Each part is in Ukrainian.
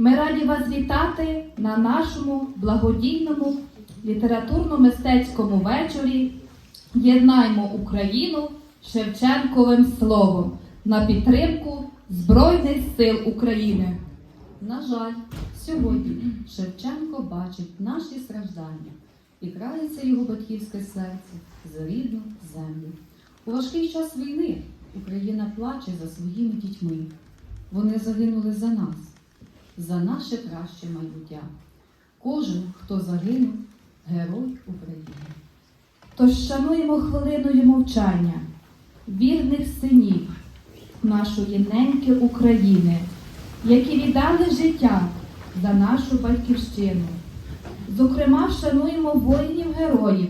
Ми раді вас вітати на нашому благодійному літературно-мистецькому вечорі. Єднаймо Україну Шевченковим словом на підтримку Збройних сил України. На жаль, сьогодні Шевченко бачить наші страждання і крається його батьківське серце за рідну землю. У важкий час війни Україна плаче за своїми дітьми. Вони загинули за нас, за наше краще майбуття. Кожен, хто загинув, герой України. Тож шануємо хвилиною мовчання вірних синів нашої неньки України, які віддали життя за нашу батьківщину. Зокрема, вшануємо воїнів-героїв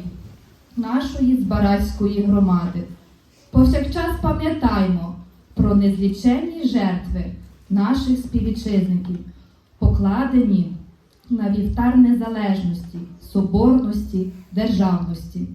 нашої Збаразької громади. Повсякчас пам'ятаймо про незліченні жертви наших співвітчизників, покладені на вівтар незалежності, соборності, державності.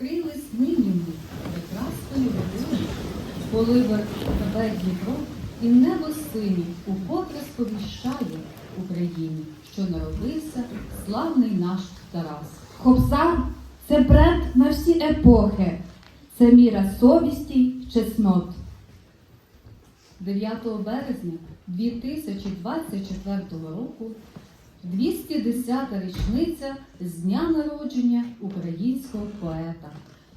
Зустрілись нині ми прекрасною водою, коли тебе Дніпро і небо сині укотре сповіщає Україні, що народився славний наш Тарас. Кобзар це бренд на всі епохи, це міра совісті чеснот. 9 березня 2024 року 210-та річниця з дня народження українського поета,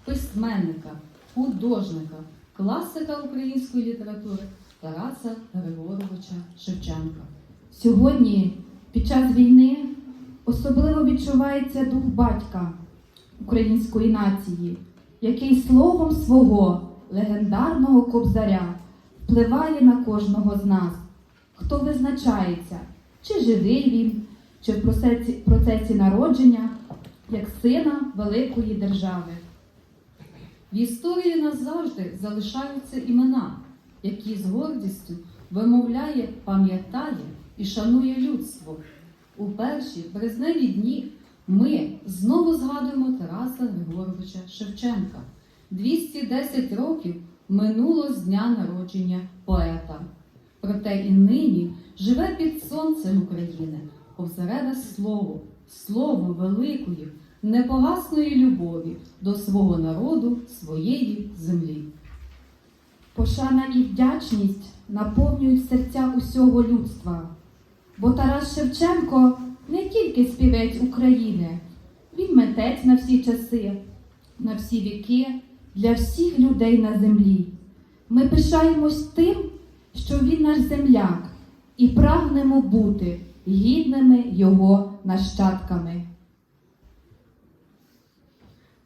письменника, художника, класика української літератури Тараса Григоровича Шевченка. Сьогодні, під час війни, особливо відчувається дух батька української нації, який словом свого легендарного кобзаря впливає на кожного з нас, хто визначається, чи живий він, чи в процесі, процесі народження, як сина великої держави. В історії назавжди залишаються імена, які з гордістю вимовляє, пам'ятає і шанує людство. У перші березневі дні ми знову згадуємо Тараса Григоровича Шевченка. 210 років минуло з дня народження поета. Проте і нині живе під сонцем України повзареве слово, слово великої, непогасної любові до свого народу, своєї землі. Пошана і вдячність наповнюють серця усього людства. Бо Тарас Шевченко не тільки співець України, він митець на всі часи, на всі віки, для всіх людей на землі. Ми пишаємось тим, що він наш земляк, і прагнемо бути гідними його нащадками.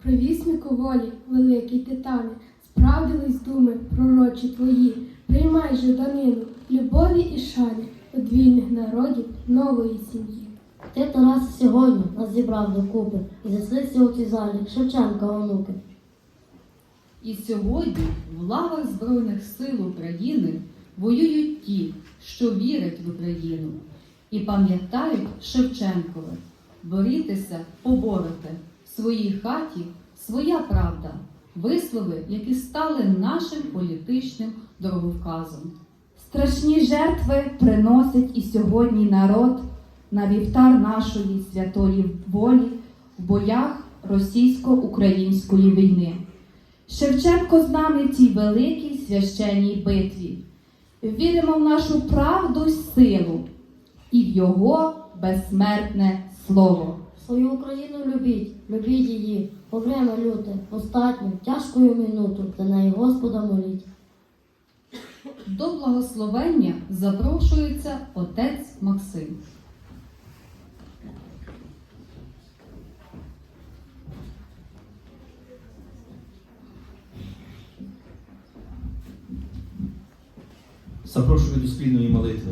Провіснику волі, великий титане, справдились думи пророчі твої, приймай же данину любові і шани від вільних народів нової сім'ї. Ти, Тарас, сьогодні нас зібрав докупи і заселився у цій залі Шевченка онуки. І сьогодні в лавах Збройних сил України воюють ті, що вірять в Україну і пам'ятають Шевченкове. Борітеся, поборете в своїй хаті своя правда, вислови, які стали нашим політичним дороговказом. Страшні жертви приносить і сьогодні народ на вівтар нашої святої волі в боях російсько-української війни. Шевченко з нами в цій великій священній битві. Віримо в нашу правду й силу і в його безсмертне слово. Свою Україну любіть, любіть її, бо время люте, остатню, тяжкою минуту, за неї Господа моліть. До благословення запрошується отець Максим. Запрошую до спільної молитви.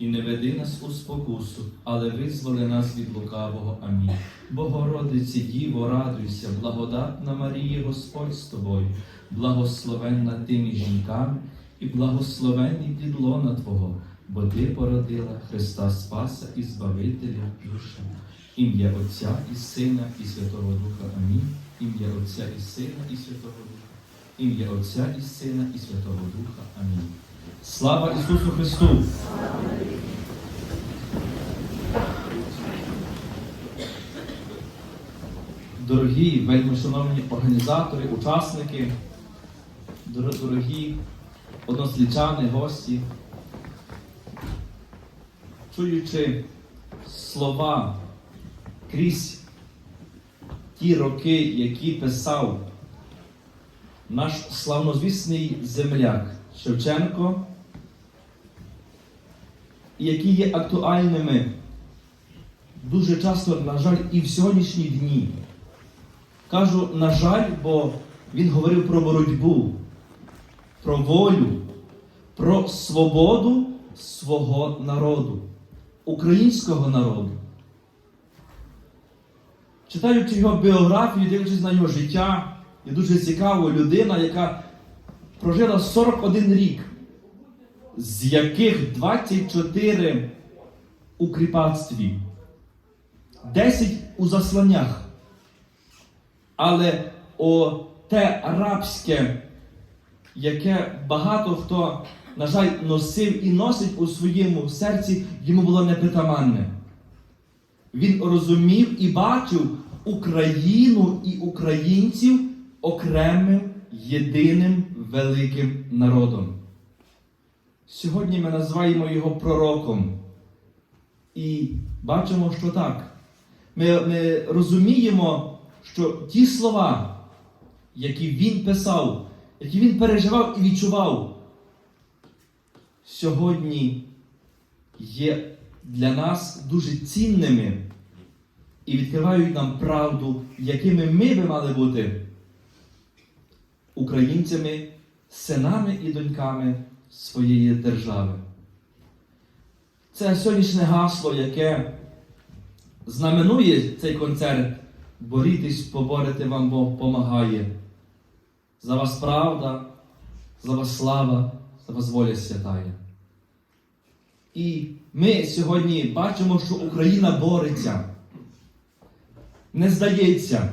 І не веди нас у спокусу, але визволи нас від лукавого. Амінь. Богородиці, Діво, радуйся, благодатна Марія, Господь з тобою, благословенна ти між жінками, і благословенний плід лона Твого, бо Ти породила Христа Спаса і Збавителя душі. Ім'я Отця і Сина, і Святого Духа. Амінь. Ім'я Отця і Сина, і Святого Духа. Ім'я Отця і Сина, і Святого Духа. Амінь. Слава Ісусу Христу! Дорогі, вельми шановні організатори, учасники, дорогі однослідчани, гості, чуючи слова крізь ті роки, які писав наш славнозвісний земляк Шевченко, які є актуальними дуже часто, на жаль, і в сьогоднішні дні. Кажу, на жаль, бо він говорив про боротьбу, про волю, про свободу свого народу, українського народу. Читаючи його біографію, дивлячись на його життя, є дуже цікаво людина, яка прожила 41 рік, з яких 24 у кріпацтві, 10 у засланнях. Але о, те рабське, яке багато хто, на жаль, носив і носить у своєму серці, йому було непритаманне. Він розумів і бачив Україну і українців окремим єдиним великим народом. Сьогодні ми називаємо його пророком. І бачимо, що так. Ми, ми розуміємо, що ті слова, які він писав, які він переживав і відчував, сьогодні є для нас дуже цінними і відкривають нам правду, якими ми би мали бути українцями, синами і доньками своєї держави. Це сьогоднішнє гасло, яке знаменує цей концерт. Борітесь, поборете вам Бог помагає. За вас правда, за вас слава, за вас воля святая. І ми сьогодні бачимо, що Україна бореться, не здається,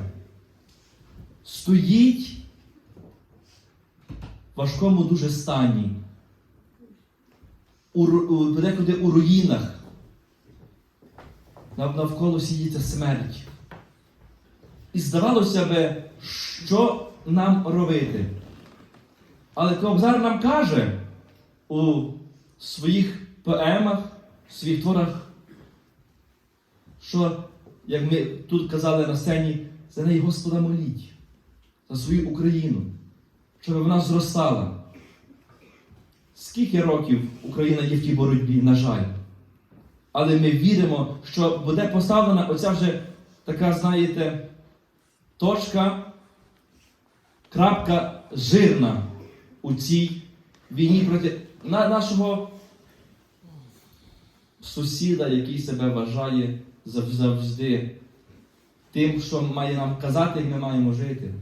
стоїть важкому дуже стані, у, у, декуди у руїнах. Нав- Навколо сіється смерть. І здавалося би, що нам робити. Але Кобзар нам каже у своїх поемах, в своїх творах, що, як ми тут казали на сцені, за неї Господа моліть, за свою Україну, щоб вона зростала. Скільки років Україна є в тій боротьбі, на жаль. Але ми віримо, що буде поставлена оця вже така, знаєте, точка, крапка жирна у цій війні проти на- нашого сусіда, який себе вважає завжди тим, що має нам казати, як ми маємо жити.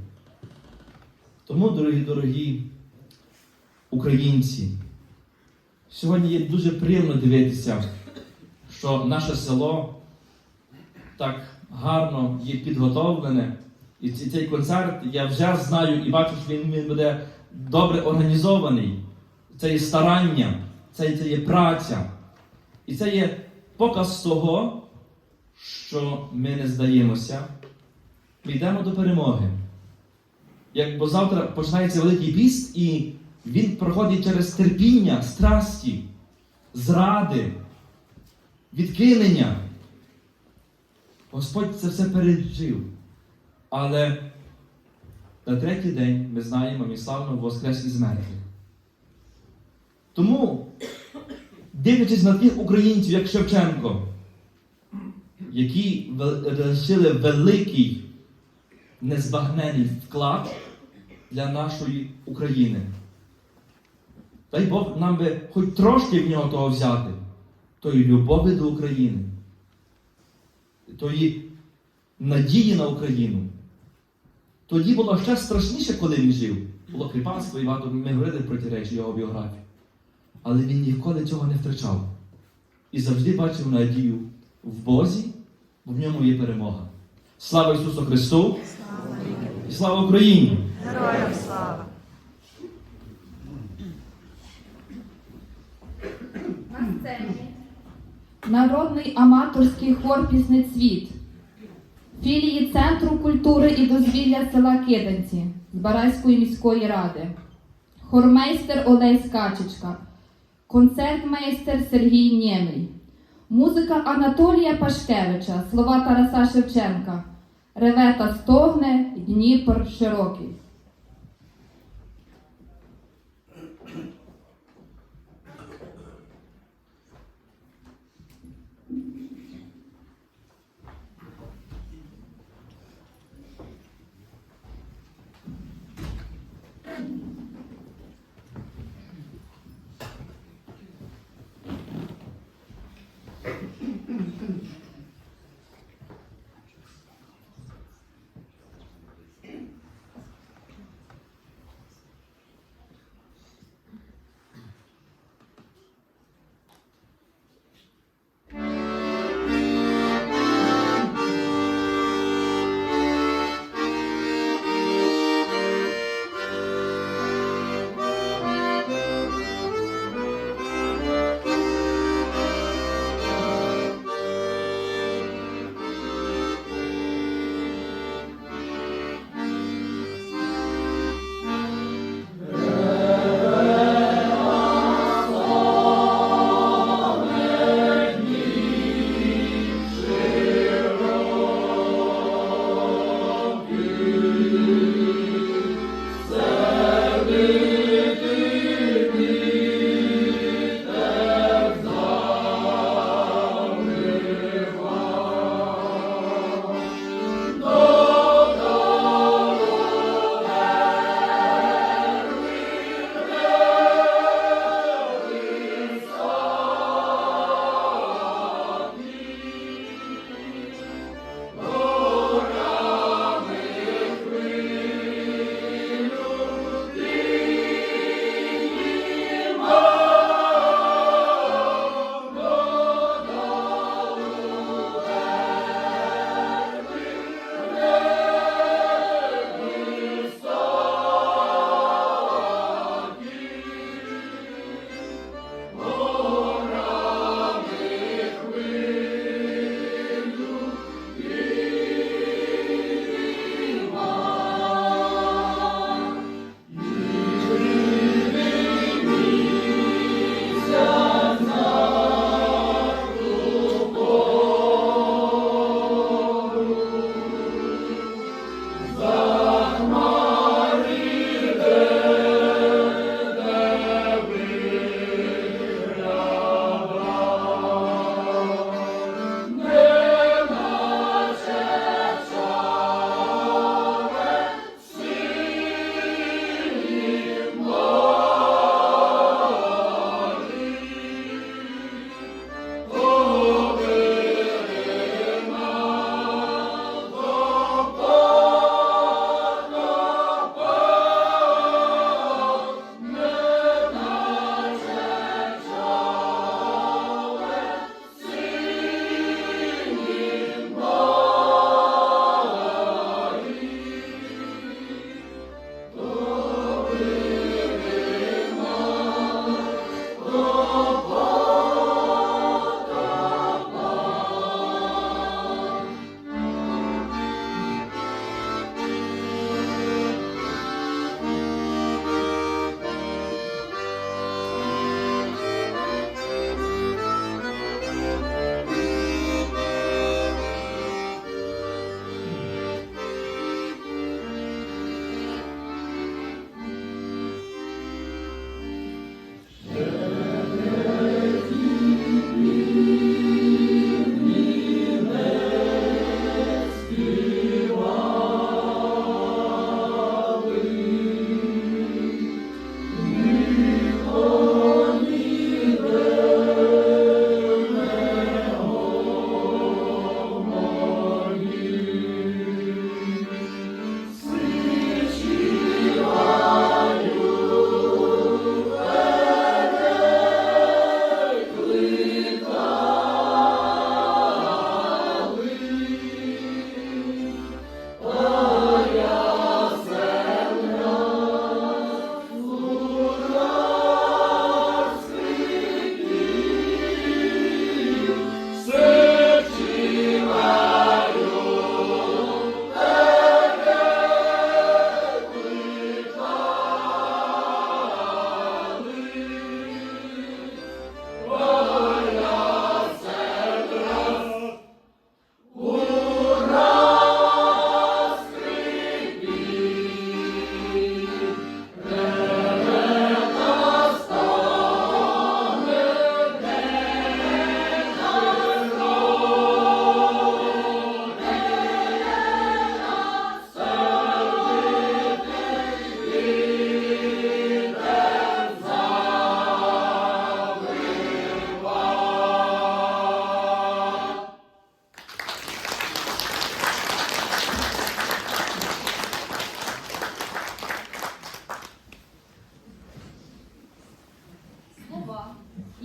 Тому, дорогі, дорогі українці, сьогодні є дуже приємно дивитися, що наше село так гарно є підготовлене. І цей концерт я вже знаю і бачу, що він, буде добре організований. Це є старання, це, це є праця. І це є показ того, що ми не здаємося. Ми йдемо до перемоги. Як, бо завтра починається Великий піст, і він проходить через терпіння, страсті, зради, відкинення. Господь це все пережив. Але на третій день ми знаємо, він славно воскрес із мертвих. Тому, дивлячись на тих українців, як Шевченко, які вирішили великий незбагнений вклад для нашої України. Дай Бог нам би хоч трошки в нього того взяти, тої любові до України, тої надії на Україну. Тоді було ще страшніше, коли він жив. Було кріпацтво, і багато ми говорили про ті речі, його біографію. Але він ніколи цього не втрачав. І завжди бачив надію в Бозі, бо в ньому є перемога. Слава Ісусу Христу! І слава Україні! Героям слава! На сцені. Народний аматорський хор «Пісницвіт» філії Центру культури і дозвілля села Киданці з Барайської міської ради, хормейстер Олесь Качечка, концертмейстер Сергій Нємий, музика Анатолія Пашкевича, слова Тараса Шевченка, Ревета стогне, Дніпр широкий.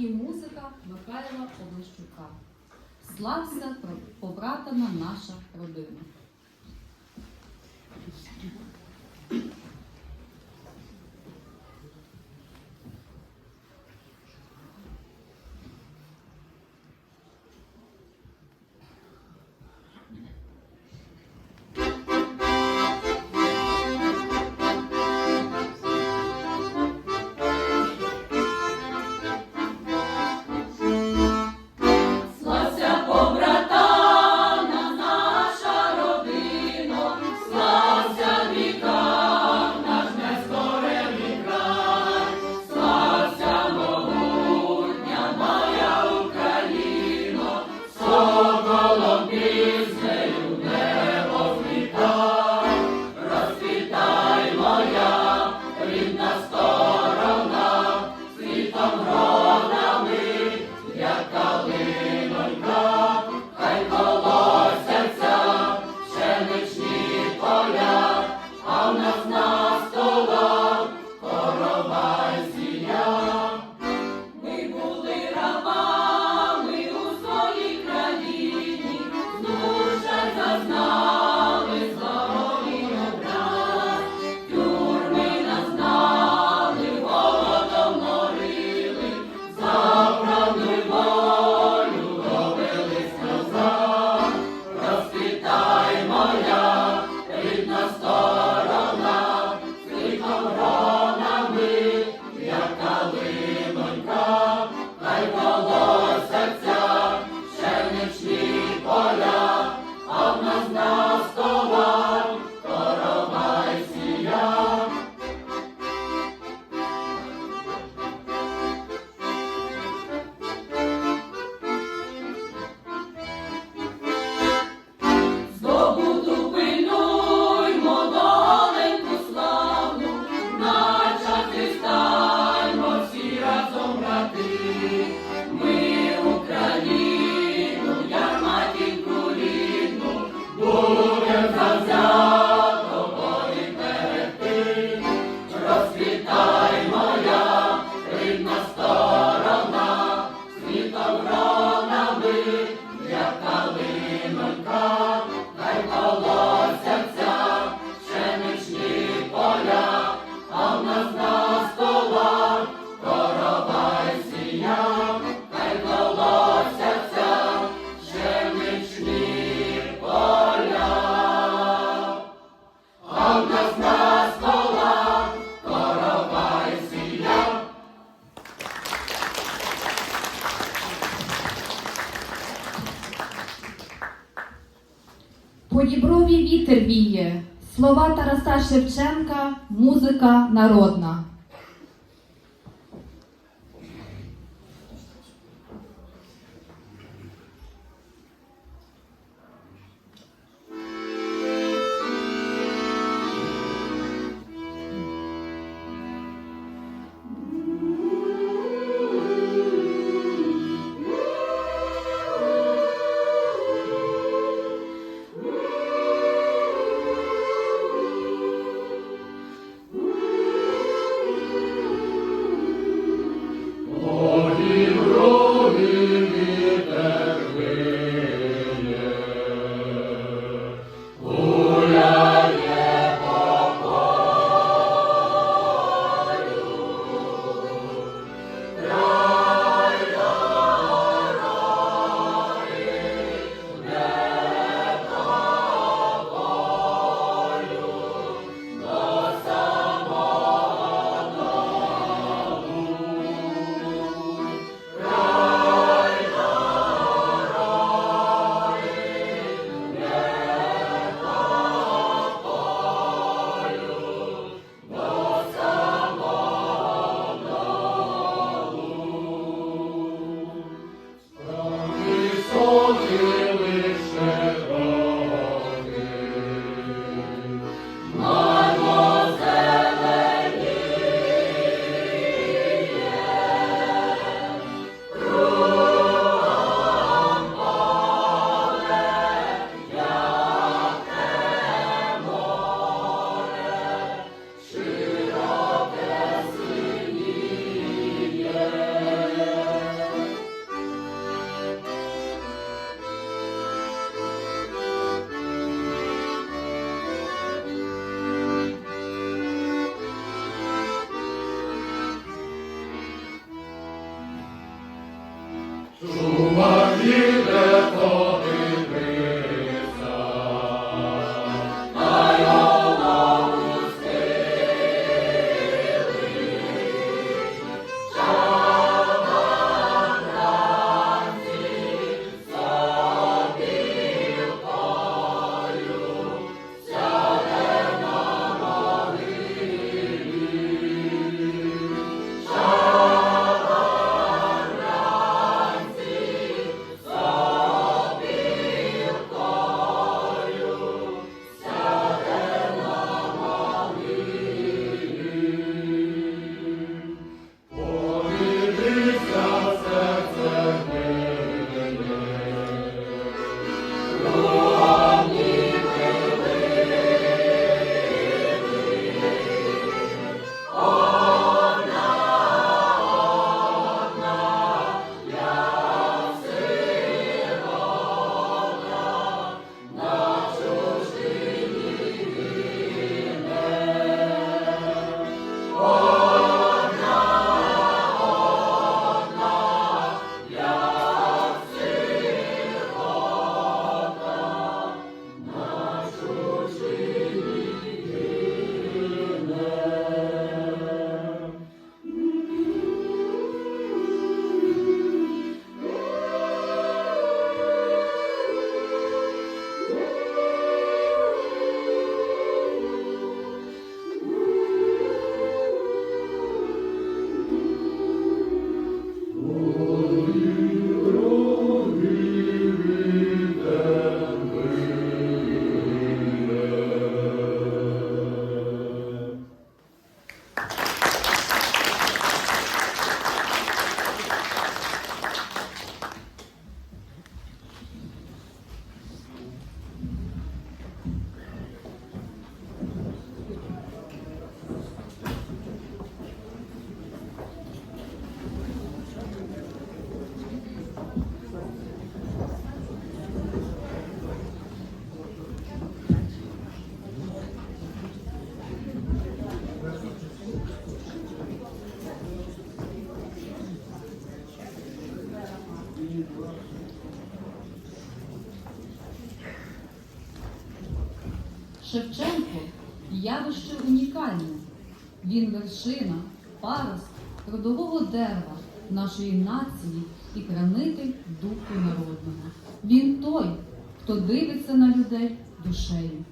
і музика Михайла Облищука Слався побратана наша родина. Вітер віє, слова Тараса Шевченка, музика народна. Чуває Шевченко явище унікальне. Він вершина, парус родового дерева нашої нації і хранитель духу народного. Він той, хто дивиться на людей душею.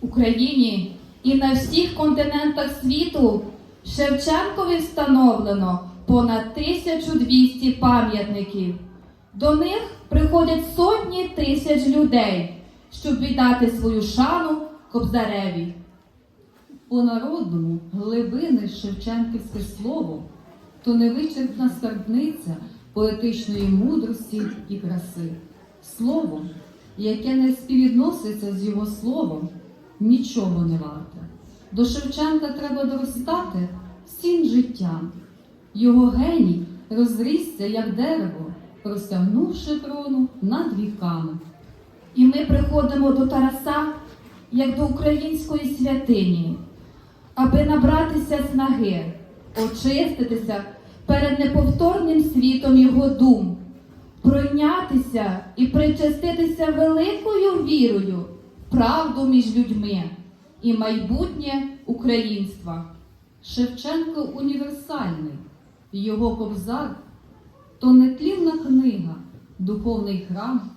Україні і на всіх континентах світу Шевченкові встановлено понад 1200 пам'ятників. До них приходять сотні тисяч людей, щоб віддати свою шану Кобзареві. По-народному глибини Шевченківське слово то невичерпна скарбниця поетичної мудрості і краси. Слово, яке не співвідноситься з його словом, нічого не варте. До Шевченка треба доростати всім життям. Його геній розрісся, як дерево, розтягнувши крону над віками. І ми приходимо до Тараса як до української святині, аби набратися снаги, очиститися перед неповторним світом його дум, пройнятися і причаститися великою вірою, в правду між людьми і майбутнє українства. Шевченко універсальний, його кобзар то нетлінна книга, духовний храм,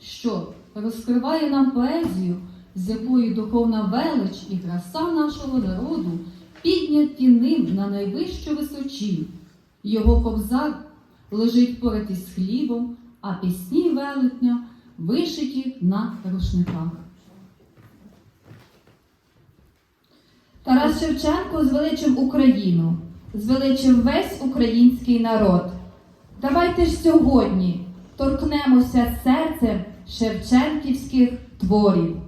що розкриває нам поезію, з якої духовна велич і краса нашого народу підняті ним на найвищу височі. Його кобзар лежить поряд із хлібом, а пісні велетня вишиті на рушниках. Тарас Шевченко звеличив Україну, звеличив весь український народ. Давайте ж сьогодні торкнемося серцем шевченківських творів.